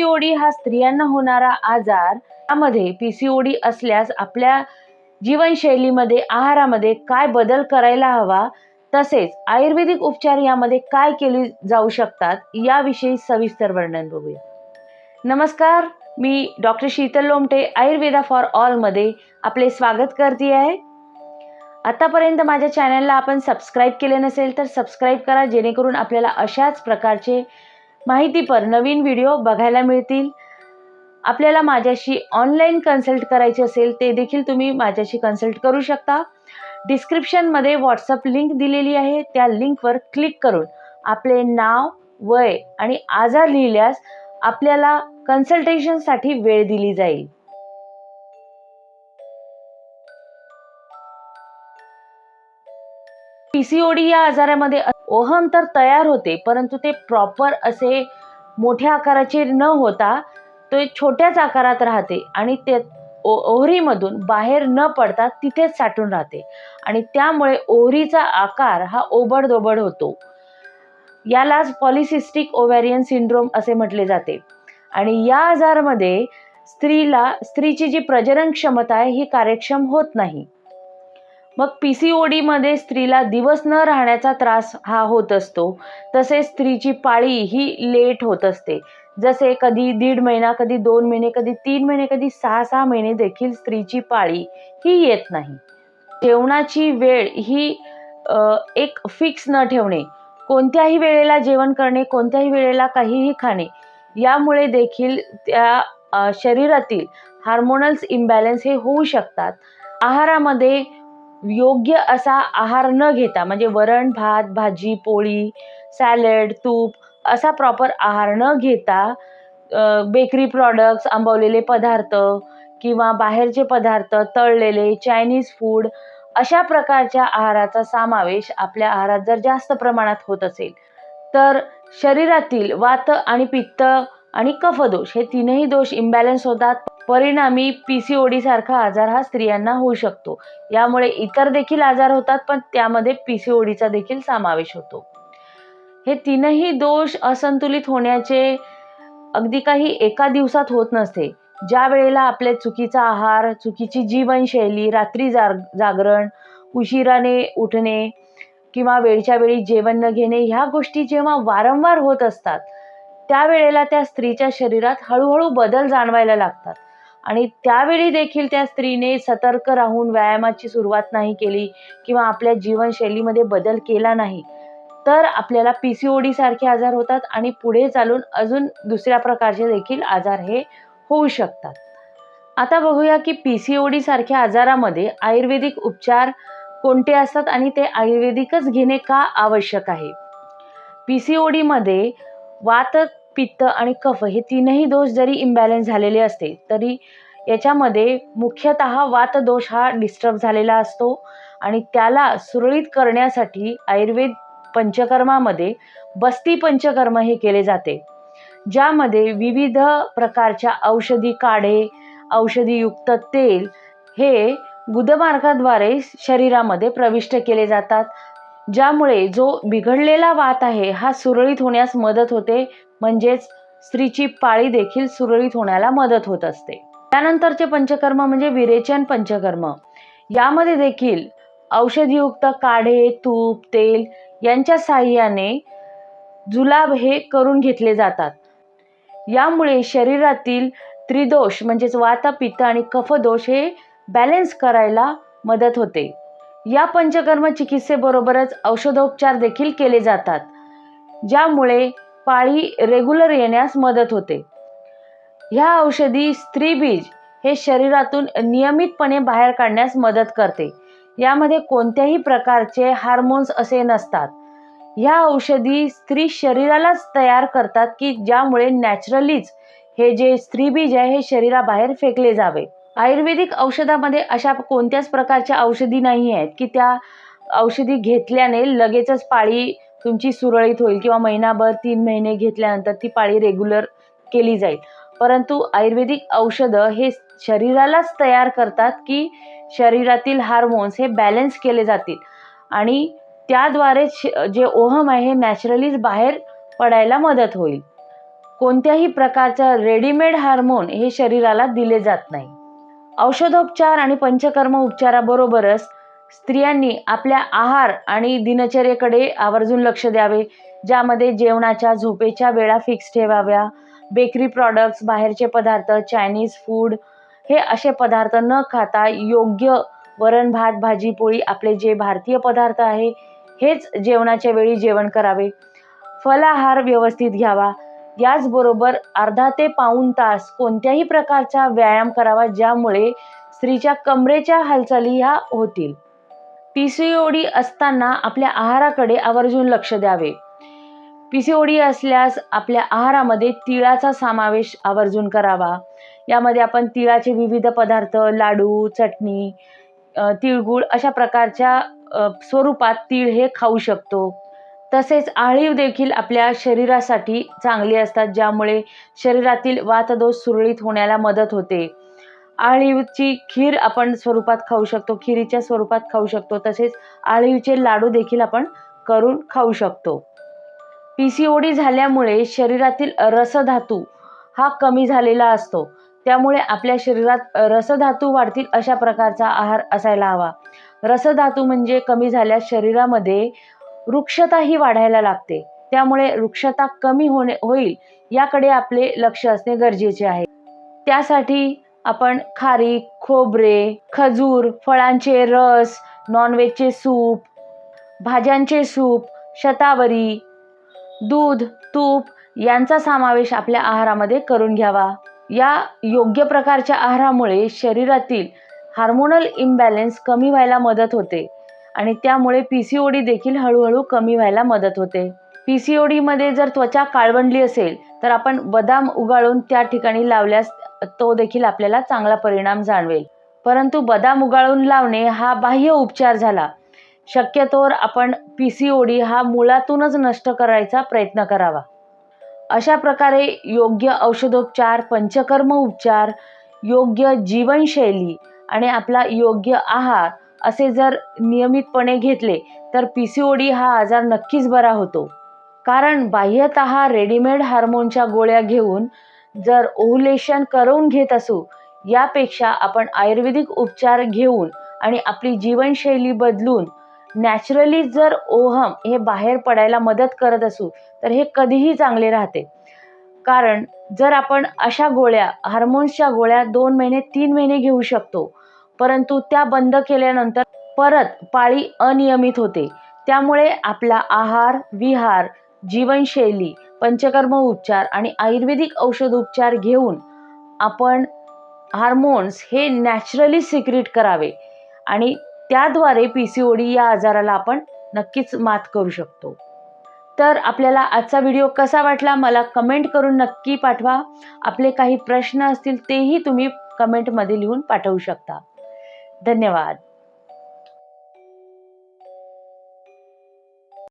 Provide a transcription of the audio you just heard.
PCOD हा स्त्रियांना होणारा आजार. यामध्ये पीसीओडी असल्यास आपल्या जीवनशैलीमध्ये आहारामध्ये काय बदल करायला हवा? तसेच आयुर्वेदिक उपचार यामध्ये काय केले जाऊ शकतात? याविषयी सविस्तर वर्णन बघूया. नमस्कार मी डॉक्टर शीतल लोमटे आयुर्वेदा फॉर ऑलमध्ये आपले स्वागत करते आहे. आतापर्यंत माझ्या चॅनलला आपण सबस्क्राईब केले नसेल तर सबस्क्राईब करा जेणेकरून आपल्याला अशाच प्रकारचे माहितीपर नवीन व्हिडिओ बघायला मिळतील. आपल्याला माझ्याशी ऑनलाईन कन्सल्ट करायचे असेल ते देखील तुम्ही माझ्याशी कन्सल्ट करू शकता. डिस्क्रिप्शनमध्ये व्हॉट्सअप लिंक दिलेली आहे त्या लिंकवर क्लिक करून आपले नाव वय आणि आजार लिहिल्यास आपल्याला कन्सल्टेशनसाठी वेळ दिली जाईल. पीसीओडी सी या आजारामध्ये ओहम तर तयार होते परंतु ते प्रॉपर असे मोठ्या आकाराचे न होता ते छोट्याच आकारात राहते आणि ते ओ ओहरीमधून बाहेर न पडता तिथेच साठून राहते आणि त्यामुळे ओहरीचा आकार हा ओबडदोबड होतो. यालाच पॉलिसिस्टिक ओव्हॅरियन सिंड्रोम असे म्हटले जाते. आणि या आजारामध्ये स्त्रीला स्त्रीची जी प्रजनन क्षमता आहे ही कार्यक्षम होत नाही. मग पी सी ओ डीमध्ये स्त्रीला दिवस न राहण्याचा त्रास हा होत असतो. तसेच स्त्रीची पाळी ही लेट होत असते. जसे कधी दीड महिना कधी दोन महिने कधी तीन महिने कधी सहा सहा महिने देखील स्त्रीची पाळी ही येत नाही. जेवणाची वेळ ही एक फिक्स न ठेवणे कोणत्याही वेळेला जेवण करणे कोणत्याही वेळेला काहीही खाणे यामुळे देखील त्या शरीरातील हार्मोनल्स इम्बॅलन्स हे होऊ शकतात. आहारामध्ये योग्य असा आहार न घेता म्हणजे वरण भात भाजी पोळी सॅलड तूप असा प्रॉपर आहार न घेता बेकरी प्रॉडक्ट्स आंबवलेले पदार्थ किंवा बाहेरचे पदार्थ तळलेले चायनीज फूड अशा प्रकारच्या आहाराचा समावेश आपल्या आहारात जर जास्त प्रमाणात होत असेल तर शरीरातील वात आणि पित्त आणि कफदोष हे तीनही दोष इम्बॅलन्स होतात. परिणामी पी सी ओ डीसारखा आजार हा स्त्रियांना होऊ शकतो. यामुळे इतर देखील आजार होतात पण त्यामध्ये पी सी ओ डीचा देखील समावेश होतो. हे तीनही दोष असंतुलित होण्याचे अगदी काही एका दिवसात होत नसते. ज्या वेळेला आपले चुकीचा आहार चुकीची जीवनशैली रात्री जाग जागरण उशिराने उठणे किंवा वेळच्या वेळी जेवण न घेणे ह्या गोष्टी जेव्हा वारंवार होत असतात त्यावेळेला त्या स्त्रीच्या शरीरात हळूहळू बदल जाणवायला लागतात. आणि त्यावेळी देखील त्या स्त्रीने सतर्क राहून व्यायामाची सुरुवात नाही केली किंवा आपल्या जीवनशैलीमध्ये बदल केला नाही तर आपल्याला पी सी ओ डी सारखे आजार होतात आणि पुढे चालून अजून दुसऱ्या प्रकारचे देखील आजार हे होऊ शकतात. आता बघूया की पी सी ओ डी सारख्या आजारामध्ये आयुर्वेदिक उपचार कोणते असतात आणि ते आयुर्वेदिकच घेणे का आवश्यक आहे? पी सी ओ डीमध्ये वात पित्त आणि कफ हे तीनही दोष जरी इम्बॅलन्स झालेले असते तरी याच्यामध्ये मुख्यतः वातदोष हा डिस्टर्ब झालेला असतो. आणि त्याला सुरळीत करण्यासाठी आयुर्वेद पंचकर्मामध्ये बस्ती पंचकर्म हे केले जाते ज्यामध्ये विविध प्रकारच्या औषधी काढे औषधीयुक्त तेल हे गुदमार्गाद्वारे शरीरामध्ये प्रविष्ट केले जातात. ज्यामुळे जो बिघडलेला वात आहे हा सुरळीत होण्यास मदत होते. म्हणजेच स्त्रीची पाळी देखील सुरळीत होण्याला मदत होत असते. त्यानंतरचे पंचकर्म म्हणजे विरेचन पंचकर्म. यामध्ये देखील औषधीयुक्त काढे तूप तेल यांच्या साह्याने जुलाब हे करून घेतले जातात. यामुळे शरीरातील त्रिदोष म्हणजेच वातपित्त आणि कफदोष हे बॅलेन्स करायला मदत होते. या पंचकर्म चिकित्सेबरोबरच औषधोपचार देखील केले जातात ज्यामुळे पाळी रेग्युलर येण्यास मदत होते. ह्या औषधी स्त्रीबीज हे शरीरातून नियमितपणे बाहेर काढण्यास मदत करते. यामध्ये कोणत्याही प्रकारचे हार्मोन्स असे नसतात. ह्या औषधी स्त्री शरीरालाच तयार करतात की ज्यामुळे नॅचरलीच हे जे स्त्रीबीज आहे हे शरीराबाहेर फेकले जावे. आयुर्वेदिक औषधामध्ये अशा कोणत्याच प्रकारच्या औषधी नाही आहेत की त्या औषधी घेतल्याने लगेचच पाळी तुमची सुरळीत होईल किंवा महिनाभर तीन महिने घेतल्यानंतर ती पाळी रेग्युलर केली जाईल. परंतु आयुर्वेदिक औषधं हे शरीरालाच तयार करतात की शरीरातील हार्मोन्स हे बॅलन्स केले जातील. आणि त्याद्वारे जे ओहम आहे हे नॅचरलीच बाहेर पडायला मदत होईल. कोणत्याही प्रकारचं रेडीमेड हार्मोन हे शरीराला दिले जात नाही. औषधोपचार आणि पंचकर्म उपचाराबरोबरच स्त्रियांनी आपल्या आहार आणि दिनचर्येकडे आवर्जून लक्ष द्यावे ज्यामध्ये जेवणाच्या झोपेच्या वेळा फिक्स ठेवाव्या बेकरी प्रॉडक्ट्स बाहेरचे पदार्थ चायनीज फूड हे असे पदार्थ न खाता योग्य वरण भात भाजी पोळी आपले जे भारतीय पदार्थ आहे हेच जेवणाच्या वेळी जेवण करावे. फलाहार व्यवस्थित घ्यावा. याचबरोबर अर्धा ते पाऊण तास कोणत्याही प्रकारचा व्यायाम करावा ज्यामुळे स्त्रीच्या कमरेच्या हालचाली ह्या होतील. पी सी ओ डी असताना आपल्या आहाराकडे आवर्जून लक्ष द्यावे. पी सी ओ डी असल्यास आपल्या आहारामध्ये तिळाचा समावेश आवर्जून करावा. यामध्ये आपण तिळाचे विविध पदार्थ लाडू चटणी तिळगुळ अशा प्रकारच्या स्वरूपात तीळ हे खाऊ शकतो. तसेच आळीव देखील आपल्या शरीरासाठी चांगली असतात ज्यामुळे शरीरातील वातदोष सुरळीत होण्याला मदत होते. आळीवची खीर आपण स्वरूपात खाऊ शकतो खिरीच्या स्वरूपात खाऊ शकतो तसेच आळीवचे लाडू देखील आपण करून खाऊ शकतो. पी सी ओ डी झाल्यामुळे शरीरातील रसधातू हा कमी झालेला असतो. त्यामुळे आपल्या शरीरात रसधातू वाढतील अशा प्रकारचा आहार असायला हवा. रसधातू म्हणजे कमी झाल्यास शरीरामध्ये वृक्षता ही वाढायला लागते. त्यामुळे वृक्षता कमी होणे होईल याकडे आपले लक्ष असणे गरजेचे आहे. त्यासाठी आपण खारी खोबरे खजूर फळांचे रस नॉनव्हेजचे सूप भाज्यांचे सूप शतावरी दूध तूप यांचा समावेश आपल्या आहारामध्ये करून घ्यावा. या योग्य प्रकारच्या आहारामुळे शरीरातील हार्मोनल इम्बॅलन्स कमी व्हायला मदत होते. आणि त्यामुळे पी सी ओ डी देखील हळूहळू कमी व्हायला मदत होते. पी सी ओ डीमध्ये जर त्वचा काळवंडली असेल तर आपण बदाम उगाळून त्या ठिकाणी लावल्यास तो देखील आपल्याला चांगला परिणाम जाणवेल. परंतु बदाम उगाळून लावणे हा बाह्य उपचार झाला. शक्यतोवर आपण पी सी ओ डी हा मुळातूनच नष्ट करायचा प्रयत्न करावा. अशा प्रकारे योग्य औषधोपचार पंचकर्म उपचार योग्य जीवनशैली आणि आपला योग्य आहार असे जर नियमितपणे घेतले तर पी सी ओ डी हा आजार नक्कीच बरा होतो. कारण बाह्यत रेडीमेड हार्मोनच्या गोळ्या घेऊन जर ओव्हुलेशन करून घेत असू यापेक्षा आपण आयुर्वेदिक उपचार घेऊन आणि आपली जीवनशैली बदलून नॅचरली जर ओहम हे बाहेर पडायला मदत करत असू तर हे कधीही चांगले राहते. कारण जर आपण अशा गोळ्या हार्मोन्सच्या गोळ्या दोन महिने तीन महिने घेऊ शकतो परंतु त्या बंद केल्यानंतर परत पाळी अनियमित होते. त्यामुळे आपला आहार विहार जीवनशैली पंचकर्म उपचार आणि आयुर्वेदिक औषध उपचार घेऊन आपण हार्मोन्स हे नॅचरली सिक्रेट करावे आणि त्याद्वारे पी सी ओ डी या आजाराला आपण नक्कीच मात करू शकतो. तर आपल्याला आजचा व्हिडिओ कसा वाटला मला कमेंट करून नक्की पाठवा. आपले काही प्रश्न असतील तेही तुम्ही कमेंटमध्ये लिहून पाठवू शकता. धन्यवाद.